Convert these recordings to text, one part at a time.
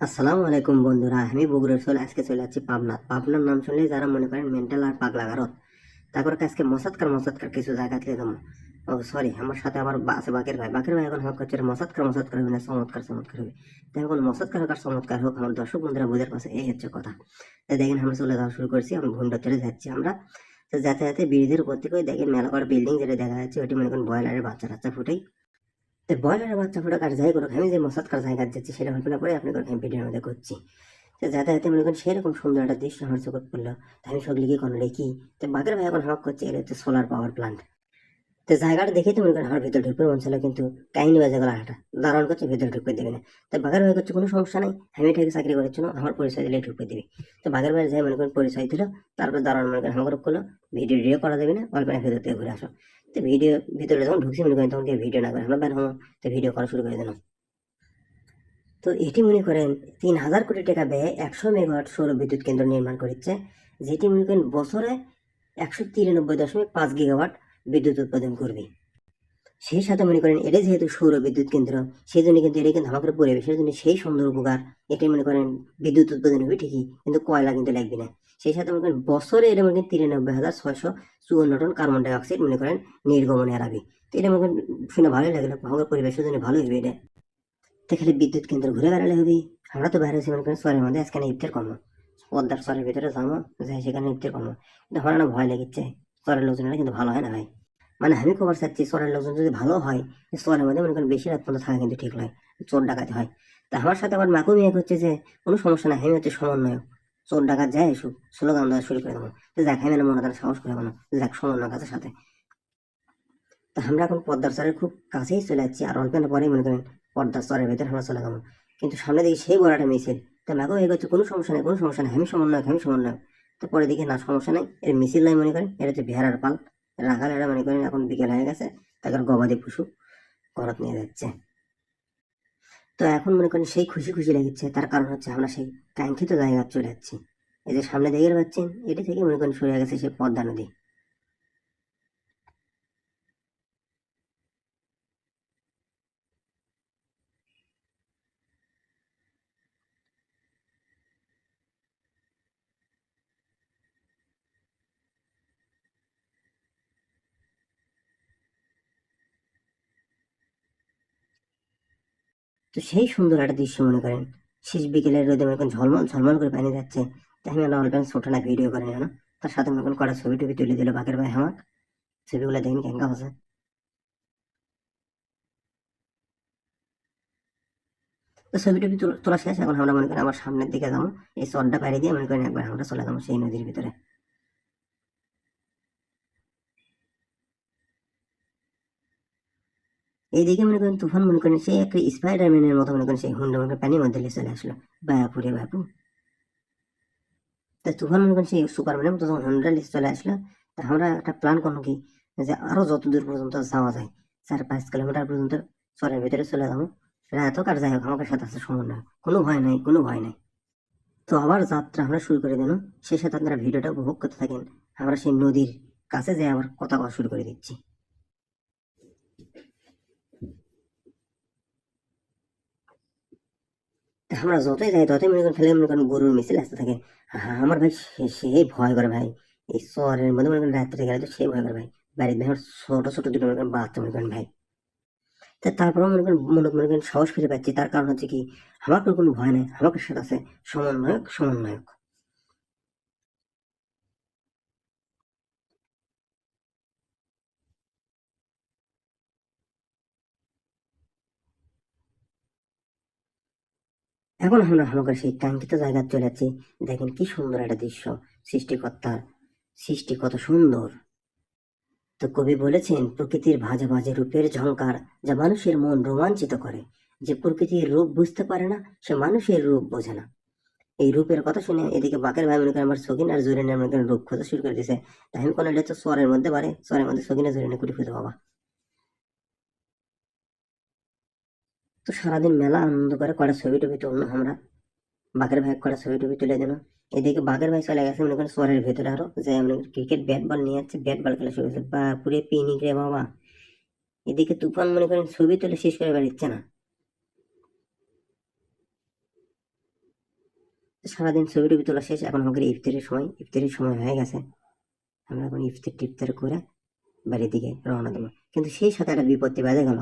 আসসালামু আলাইকুম বন্ধুরা, আমি বগুড়ার সোল আজকে চলে যাচ্ছি পাবনা। পাবনার নাম শুনলে যারা মনে করেন মেন্টাল আর পাগলা গারত তারপর আজকে মসাদকার মসাদকার কিছু জায়গা থেকে দেবো? ও সরি আমার সাথে আমার আছে বাকের ভাই। বাকের ভাই এখন হাত করছে মসাদকার মসাদকার হবে না, চমৎকার চমৎকার হবে তাই এখন মসাদকার হোক আর চমৎকার হোক, আমার দর্শক বন্ধুরা বুঝার পাশে এই হচ্ছে কথা। তাই দেখেন আমরা চলে যাওয়া শুরু করছি, আমরা ঘুমটা চলে যাচ্ছি আমরা। তো যাতে যাতে ব্রিজের উপর থেকে দেখেন মেলা বিল্ডিং যেটা দেখা যাচ্ছে ওটি মনে করেন ব্রয়লারের বাচ্চা টাচ্চা ফুটেই। তো ব্রয়লারের বাচ্চা ফুটা কার যাই করুক আমি যে মসাদকার জায়গা যাচ্ছি সেটা কল্পনা করে আপনি করে আমি ভিডিওর মধ্যে করছি তো যাতায়াতে মনে করেন সেরকম সুন্দর একটা দৃশ্য আমার চোখে পড়ল। আমি সব লিখে কোনো রেখি তো বাঘের ভাই এখন হামাক করছে এটা হচ্ছে সোলার পাওয়ার প্লান্ট তো জায়গাটা দেখে তো মনে করেন আমার ভিতরে ঢুকবে, মন ছিল কিন্তু কাহিনী বাজে গেল হাঁটা। দাঁড়ান করছে, ভিতরে ঢুকবে দেবে না। তো বাগের ভাই করছে, কোনো সমস্যা নাই। আমি এটাকে চাকরি করার জন্য আমার পরিচয় দিলে ঢুকবে দিবে। তো বাঘের ভাই যাই, মনে করেন পরিচয় দিল, তারপর দাঁড়ান মনে করেন আমার করল। ভিডিও ভিডিও করা দেবে না, অল্প না ভিতর থেকে ঘুরে আসো। তো ভিডিও, ভিতরে যখন ঢুকছি, মনে করেন তখন ভিডিও না করে, আমরা বের হব। তো ভিডিও করা শুরু করে দিলাম। তো এটি মনে করেন তিন হাজার কোটি টাকা ব্যয়ে একশো মেগাওয়াট সৌর বিদ্যুৎ কেন্দ্র নির্মাণ করেছে, যেটি মনে করেন বছরে একশো তিরানব্বই দশমিক পাঁচ গিগাওয়াট বিদ্যুৎ উৎপাদন করবে। সেই সাথে মনে করেন এটা যেহেতু সৌর বিদ্যুৎ কেন্দ্র সেই জন্য কিন্তু এটা কিন্তু আমাদের পরিবেশের জন্য সেই সুন্দর উপকার এটি মনে করেন বিদ্যুৎ উৎপাদন হবে ঠিকই, কিন্তু কয়লা কিন্তু লাগবে না। সেই সাথে মনে করেন বছরে এটা মনে করেন তিরানব্বই হাজার ছয়শো চুয়ান্ন টন কার্বন ডাই অক্সাইড মনে করেন নির্গমনে হারাবে। তো এটা মনে করেন শুনে ভালোই লাগল, আমাদের পরিবেশের জন্য ভালো হবে এটা। তো খালি বিদ্যুৎ কেন্দ্র ঘুরে বেড়ালে হবে। আমরা তো বাইরে মনে করেন সরের মধ্যে, আজকে ইফতার কর্ম। পদ্মার সরের ভিতরে যাব যাই সেখানে ইফতার কর্ম। কিন্তু আমার ভয় লেগেছে সরের লোকজনেরা কিন্তু ভালো হয় না ভাই? মানে আমি খবর চাচ্ছি সরের লোকজন যদি ভালো হয় সরের মধ্যে মনে করেন বেশি রাত পর্যন্ত থাকা কিন্তু ঠিক নয়, চোর ডাকাতি হয়। তা আমার সাথে আমার মাকু মেয়ে হচ্ছে যে, কোনো সমস্যা নাই, আমি হচ্ছে সমন্বয়ক। চোর ডাকাত যায় এসু স্লোগান দেওয়া শুরু করে দেবো। যাক, আমি মনে করেন সাহস করে বলো যাক সমন্বয় কাছের সাথে। তা আমরা এখন পদ্মার চরের খুব কাছেই চলে যাচ্ছি, আর অল্প পরেই মনে করেন পর্দার স্তরের ভেতরে আমরা চলে যাব। কিন্তু সামনে দিকে সেই বড় একটা মিছিল। তা হয়ে গেছে কোনো সমস্যা নেই, কোনো সমস্যা নেই, আমি সমন্বয় আমি সমন্বয় তো পরে দেখি, না, সমস্যা নেই। এর মিছিল নাই মনে করেন এটা হচ্ছে ভেড়ার পাল। রাখাল এরা মনে করেন এখন বিকেল হয়ে গেছে, তাকে গবাদি পশু ঘরত নিয়ে যাচ্ছে। তো এখন মনে করেন সেই খুশি খুশি লেগেছে, তার কারণ হচ্ছে আমরা সেই কাঙ্ক্ষিত জায়গা চলে যাচ্ছি। এই যে সামনে দেখে পাচ্ছেন, এটি থেকে মনে করেন সরে গেছে সেই পদ্মা নদী। তো সেই সুন্দর একটা দৃশ্য মনে করেন। শেষ বিকেলের রোদে মনে করেন ঝলমল ঝলমল করে পানি যাচ্ছে। তাই আমি একটা অল্প ছোট না ভিডিও করে নিলাম তার সাথে মনে করেন কটা ছবি টবি তুলে দিল বাঘের ভাই আমার ছবিগুলো দেখেন কেঙ্কা আছে তো ছবি টবি তোলা- শেষ, এখন আমরা মনে করেন আমার সামনের দিকে যাব। এই চরটা পাড়ি দিয়ে মনে করেন একবার আমরা চলে যাব সেই নদীর ভিতরে। এইদিকে মনে করেন তুফান, মনে করেন সেই একটা স্পাইডারম্যানের মতো মনে করেন সেই হুন্ডা মনে করেন পানির মধ্যে চলে আসলো। বায়াপুরে বাপু। তা তুফান মনে করেন সেই সুপারম্যানের মতো যখন হুন্ডা লিস্ট চলে আসলো, তা আমরা একটা প্ল্যান করল কি, যে আরও যত দূর পর্যন্ত যাওয়া যায়, চার পাঁচ কিলোমিটার পর্যন্ত চরের ভিতরে চলে যাব। রাত হোক আর যাই হোক আমাদের সাথে আছে সমন্বয় কোনো ভয় নাই, কোনো ভয় নাই। তো আবার যাত্রা আমরা শুরু করে দিলাম। সেই সাথে আপনারা ভিডিওটা উপভোগ করতে থাকেন। আমরা সেই নদীর কাছে যাই আবার কথা বলা শুরু করে দিচ্ছি। আমরা যতই যাই, ততই মনে করেন ফেলে মনে করেন গরুর মিছিল আসতে থাকে। আমার ভাই সেই ভয় করে ভাই। এই শহরের মধ্যে মনে করেন রাত্রে গেলে তো সেই ভয় করে ভাই। বাড়ির ভাই আমার ছোট ছোট দুটো মনে করেন বাচ্চা মনে করেন ভাই। তা তারপরেও মনে করেন, মনে মনে করেন সাহস ফিরে পাচ্ছি। তার কারণ হচ্ছে কি আমাকে কোনো ভয় নেই আমাকে সাথে আছে, সমন্বয়ক সমন্বয়ক। এখন আমরা আমাকে সেই কাঙ্ক্ষিত জায়গায় চলে যাচ্ছি। দেখেন কি সুন্দর একটা দৃশ্য, সৃষ্টিকর্তার। সৃষ্টি কত সুন্দর। তো কবি বলেছেন, প্রকৃতির ভাজে ভাজে রূপের ঝংকার যা মানুষের মন রোমাঞ্চিত করে। যে প্রকৃতির রূপ বুঝতে পারে না, সে মানুষের রূপ বোঝে না। এই রূপের কথা শুনে এদিকে বাকের ভাই মনে করেন, আমার সকিন আর জরিনের মনে করেন রূপ খোঁজা শুরু করে দিয়েছে। তাই আমি কোনো এটা তো স্বরের মধ্যে পারে স্বরের মধ্যে সকিনা জরিনে কুটি খুঁজে বাবা। তো সারাদিন মেলা আনন্দ করে কটা ছবি টবি তুললো আমরা। বাঘের ভাই কটা ছবি টবি তুলে দিল এদিকে বাঘের ভাই চলে গেছে, মনে করেন শহরের ভেতরে আরও। যে আমরা ক্রিকেট ব্যাট বল নিয়ে যাচ্ছে ব্যাট বল খেলা শুরু বা পুরে পিনিক রে বাবা। এদিকে তুফান মনে করেন ছবি তুলে শেষ করে বেড়াচ্ছে না। সারাদিন ছবি টবি তোলা শেষ। এখন আমাদের ইফতারের সময়। ইফতারের সময় হয়ে গেছে। আমরা এখন ইফতার টিফতার করে বাড়ির দিকে রওনা দেবো। কিন্তু সেই সাথে একটা বিপত্তি বেঁধে গেল।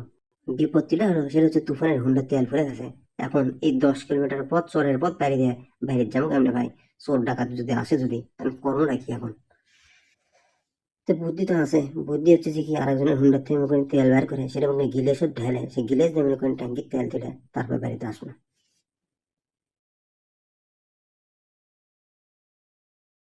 বিপত্তিটা হলো সেটা হচ্ছে তুফানের হুন্ডার তেল ফেলে গেছে। এখন এই দশ কিলোমিটার পথ, চরের পথ বাইরে দিয়ে বাইরে যাব কেমনে ভাই? চোর ডাকাত যদি আসে যদি, আমি করব নাকি এখন? তো বুদ্ধি তো আছে। বুদ্ধি হচ্ছে যে কি, আরেকজনের হুন্ডার থেকে তেল বের করে, সেটা মনে গিলেসও ঢেলে। সে গিলেস দিয়ে মনে ট্যাঙ্কির তেল তুলে তারপর বাড়িতে আসব।